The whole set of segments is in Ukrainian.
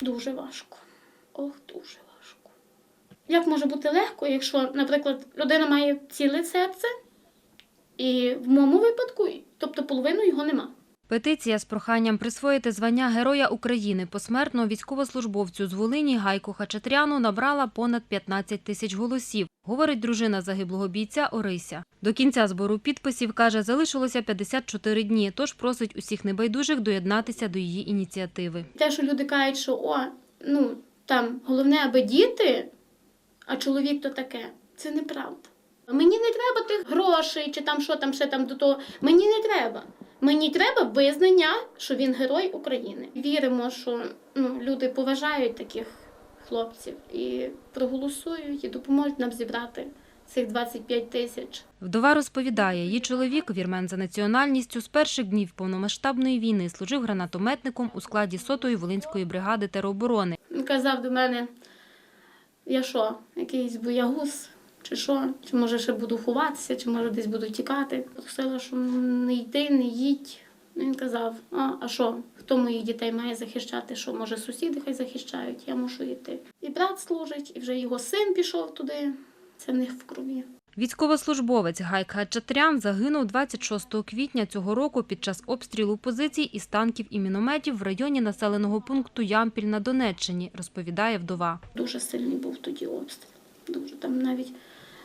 Дуже важко. Ох, дуже важко. Як може бути легко, якщо, наприклад, людина має ціле серце, і в моєму випадку, тобто половину його нема. Петиція з проханням присвоїти звання Героя України посмертно військовослужбовцю з Волині Гайку Хачатряну набрала понад 15 тисяч голосів, говорить дружина загиблого бійця Орися. До кінця збору підписів, каже, залишилося 54 дні, тож просить усіх небайдужих доєднатися до її ініціативи. Те, що люди кажуть, що о, ну там головне, аби діти, а чоловік то таке, це неправда. Мені не треба тих грошей, чи там що там ще там до того. Мені не треба. Мені треба визнання, що він герой України. Віримо, що ну, люди поважають таких хлопців і проголосують і допоможуть нам зібрати цих 25 тисяч. Вдова розповідає, її чоловік, вірмен за національністю, з перших днів повномасштабної війни служив гранатометником у складі сотої Волинської бригади тероборони. Він казав до мене, я що, якийсь боягуз, чи що, чи може ще буду ховатися, чи може десь буду тікати. Просила, що не йди, не їдь. Ну, Він казав, а, а що, хто моїх дітей має захищати, що може сусіди хай захищають, я мушу йти. І брат служить, і вже його син пішов туди. Це в них в крові. Військовослужбовець Гайк Хачатрян загинув 26 квітня цього року під час обстрілу позицій із танків і мінометів в районі населеного пункту Ямпіль на Донеччині, розповідає вдова. Дуже сильний був тоді обстріл. Дуже там навіть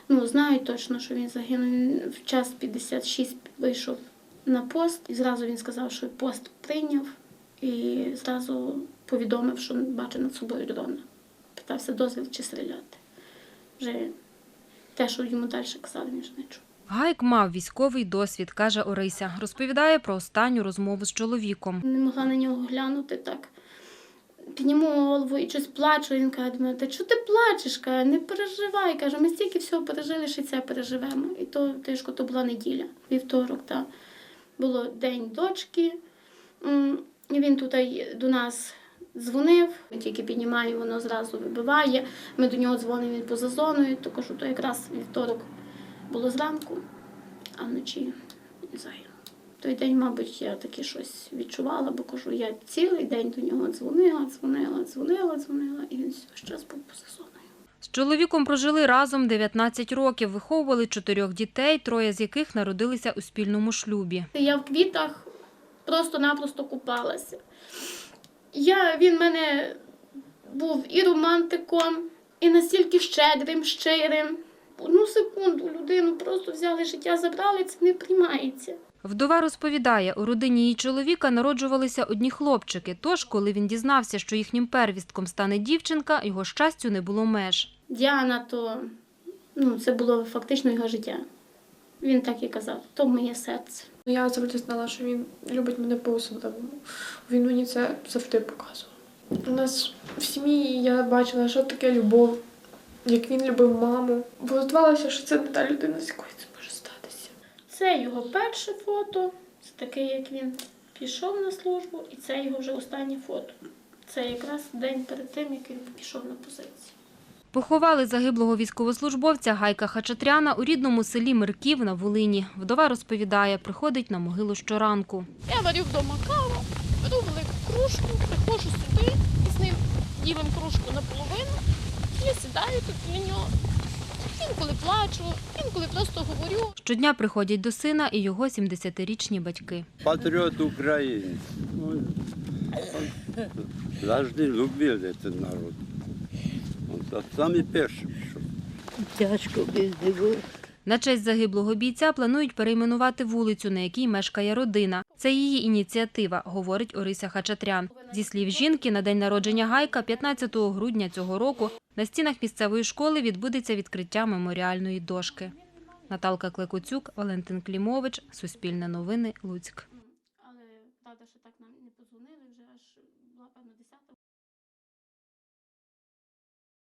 ну знаю точно, що він загинув. Він в час 56 вийшов на пост, і зразу він сказав, що пост прийняв, і зразу повідомив, що бачить над собою дрона. Питався дозвіл чи стріляти. Вже те, що йому далі казали, він ж не чув. Гайк мав військовий досвід, каже Орися. Розповідає про останню розмову з чоловіком. Не могла на нього глянути так. Підніму голову і щось плачу. Він каже, до мене, та чого ти плачеш? Каже, не переживай. Каже, ми стільки всього пережили, що це переживемо. І то тяжко, то була неділя, вівторок. Та. Було день дочки. І він тут до нас дзвонив. Тільки піднімаю, воно зразу вибиває. Ми до нього дзвонимо, він поза зоною, то кажу, то якраз вівторок було зранку, а вночі загинув. Той день, мабуть, я таки щось відчувала, бо кажу, я цілий день до нього дзвонила, дзвонила, дзвонила, дзвонила, і він весь час був поза зоною. З чоловіком прожили разом 19 років, виховували чотирьох дітей, троє з яких народилися у спільному шлюбі. Я в квітах просто-напросто купалася. Я, він мене був і романтиком, і настільки щедрим, щирим. Одну секунду людину просто взяли життя, забрали, це не приймається. Вдова розповідає, у родині її чоловіка народжувалися одні хлопчики. Тож, коли він дізнався, що їхнім первістком стане дівчинка, його щастю не було меж. Діана, то ну, це було фактично його життя. Він так і казав, то моє серце. Ну, Я завжди знала, що він любить мене по-особливому. Він мені це завжди показував. У нас в сім'ї я бачила, що таке любов, як він любив маму. Бо здавалося, що це не та людина, з якою це може статися. Це його перше фото, це таке, як він пішов на службу, і це його вже останнє фото. Це якраз день перед тим, як він пішов на позицію. Поховали загиблого військовослужбовця Гайка Хачатряна у рідному селі Мирків на Волині. Вдова розповідає, приходить на могилу щоранку. Я варю вдома каву, беру велику кружку, приходжу сюди і з ним ділим кружку наполовину. Я сідаю тут біля нього. Інколи плачу, інколи просто говорю. Щодня приходять до сина і його 70-річні батьки. Патриот Украины. Ну, Завжди любили цей народ. От, самі перші. Тяжко без нього. На честь загиблого бійця планують перейменувати вулицю, на якій мешкає родина. Це її ініціатива, говорить Орися Хачатрян. Зі слів жінки, на день народження Гайка, 15 грудня цього року, на стінах місцевої школи відбудеться відкриття меморіальної дошки. Наталка Клекоцюк, Валентин Клімович, Суспільне новини, Луцьк. Але так нам не подзвонили вже аж 10